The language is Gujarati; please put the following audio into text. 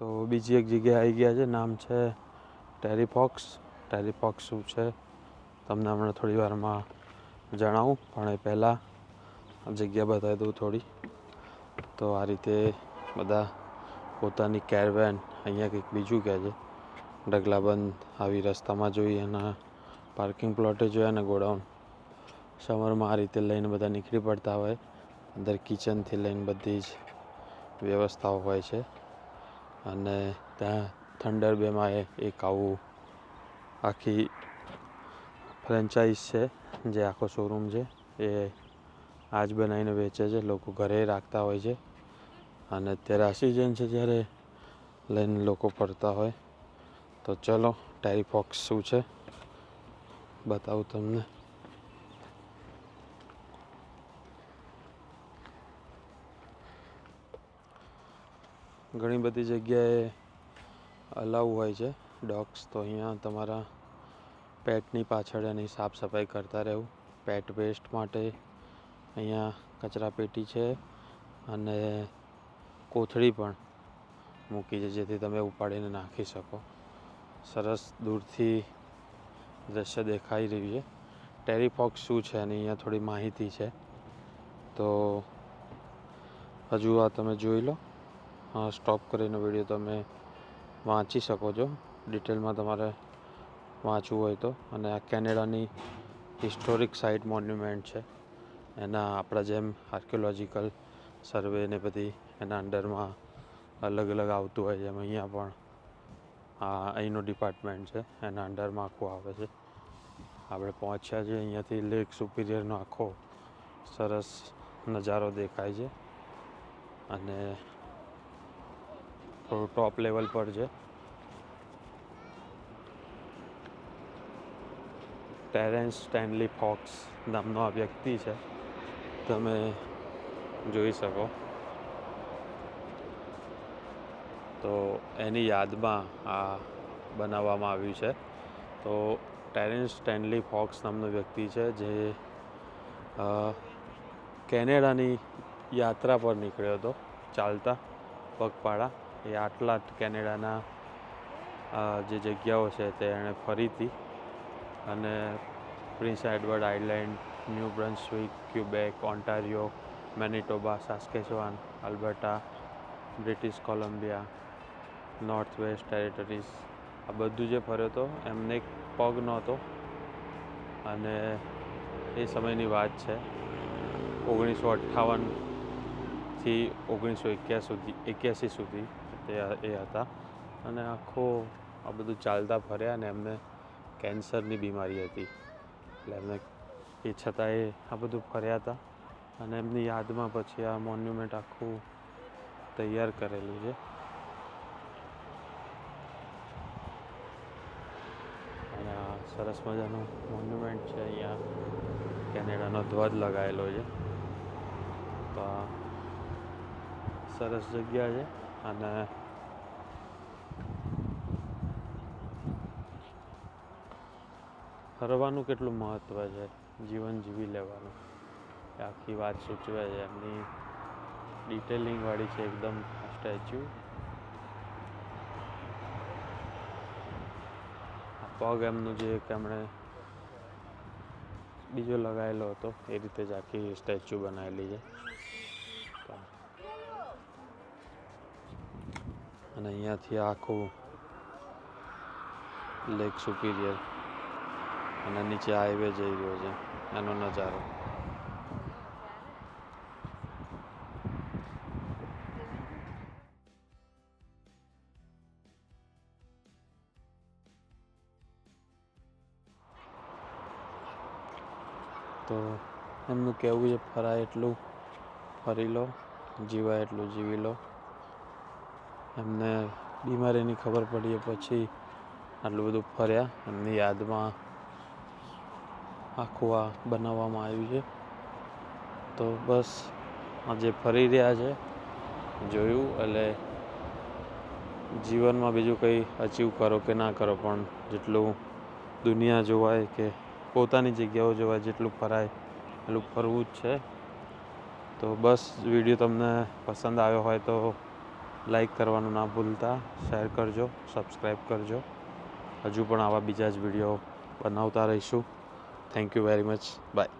તો બીજી એક જગ્યાએ આવી ગયા છે, નામ છે ટેરીફોક્સ ટેરીફોક્સ શું છે? તમને હમણાં થોડી વારમાં જણાવું, પણ એ પહેલાં જગ્યા બતાવી દઉં થોડી. તો આ રીતે બધા પોતાની કેરવેન અહીંયા કંઈક બીજું કહે છે. ઢગલાબંધ આવી રસ્તામાં જોઈ એના પાર્કિંગ પ્લોટે જોયા ને ગોડાઉન. સમરમાં આ રીતે લઈને બધા નીકળી પડતા હોય. અંદર કિચનથી લઈને બધી જ વ્યવસ્થાઓ હોય છે. અને ત્યાં થંડર બેમાં એક આવું આખી ફ્રેન્ચાઇઝ છે, જે આખો શોરૂમ છે. એ આજ બનાવીને વેચે છે, લોકો ઘરે રાખતા હોય છે. અને અત્યારે આ સિઝન છે, જ્યારે લઈને લોકો ફરતા હોય. તો ચલો ટેરીફોક્સ શું છે? બતાવું તમને. ઘણી બધી જગ્યાએ અલાઉ હોય છે. ડોગ્સ તો અહીંયા તમારા પેટની પાછળ એની સાફ સફાઈ કરતા રહેવું. પેટ વેસ્ટ માટે અહીંયા કચરા પેટી છે અને કોથળી પણ મૂકી છે, જેથી તમે ઉપાડીને નાખી શકો. સરસ દૂરથી દ્રશ્ય દેખાઈ રહ્યું છે. ટેરીફોક્સ શું છે એની અહીંયા થોડી માહિતી છે. તો હજુ આ તમે જોઈ લો. સ્ટોપ કરીને વીડિયો તમે વાંચી શકો છો. ડિટેલમાં તમારે વાંચવું હોય તો. અને આ કેનેડાની હિસ્ટોરિક સાઇટ મોન્યુમેન્ટ છે. એના આપણા જેમ આર્કિયોલોજીકલ સર્વે ને બધી એના અંડરમાં અલગ અલગ આવતું હોય જેમ અહીંયા પણ આ અહીંનું ડિપાર્ટમેન્ટ છે. એના અંડરમાં આખું આવે છે. આપણે પહોંચ્યા છીએ અહીંયાથી લેક સુપિરિયરનો આખો સરસ નજારો દેખાય છે. અને થોડું ટોપ લેવલ પર છે. ટેરેન્સ સ્ટેનલી ફોક્સ નામનો આ વ્યક્તિ છે. તમે જોઈ શકો. તો એની યાદમાં આ બનાવવામાં આવ્યું છે. તો ટેરેન્સ સ્ટેનલી ફોક્સ નામનો વ્યક્તિ છે જે કેનેડાની યાત્રા પર નીકળ્યો હતો. ચાલતા પગપાળા. એ આટલા જ કેનેડાના જે જગ્યાઓ છે તે એણે ફરી હતી અને Prince Edward Island, New Brunswick, Quebec, Ontario, Manitoba Saskatchewan Alberta, British Columbia, North West Territories, આ બધું જે ફર્યો હતો એમને એક પગ નહોતો અને એ સમયની વાત છે ઓગણીસો અઠ્ઠાવનથી ઓગણીસો એક્યાસી સુધી એક્યાસી સુધી તે એ હતા. અને આખો આ બધું ચાલતા ફર્યા અને એમને કેન્સરની બીમારી હતી. એટલે એમને એ છતાં એ આ બધું ફર્યા હતા. અને એમની યાદમાં પછી આ મોન્યુમેન્ટ આખું તૈયાર કરેલું છે. સરસ મજાનું મોન્યુમેન્ટ છે અહીંયા. કેનેડાનો ધ્વજ લગાવેલો છે. તો સરસ જગ્યા છે. અને ફરવાનું કેટલું મહત્ત્વ છે? જીવન જીવી લેવાનું. એ આખી વાત સૂચવે છે. એમની ડિટેલિંગવાળી છે એકદમ સ્ટેચ્યુ પગ એમનું જે એમણે બીજો લગાવેલો હતો, એ રીતે જ આખી સ્ટેચ્યુ બનાવેલી છે. અને અહીંયાથી આખું લેક સુપિરિયર અને નીચે હાઈવે જઈ રહ્યો છે, એનો નજારો. તો એમનું કહેવું છે, ફરાય એટલું ફરી લો, જીવાય એટલું જીવી લો. એમને બીમારીની ખબર પડી પછી આટલું બધું ફર્યા, એમની યાદમાં આખું આ બનાવવામાં આવ્યું છે. તો બસ, આજે ફરી રહ્યા છે, જોયું, એટલે જીવનમાં બીજું કંઈ અચીવ કરો કે ના કરો, પણ જેટલું દુનિયા જોવાય કે પોતાની જગ્યાઓ જોવાય, જેટલું ફરાય, એટલું ફરવું જ છે. તો બસ, વીડિયો તમને પસંદ આવ્યો હોય તો લાઈક કરવાનું ના ભૂલતા, શેર કરજો, સબસ્ક્રાઈબ કરજો. હજુ પણ આવા બીજા જ વીડિયો બનાવતા રહીશું. thank you very much. Bye.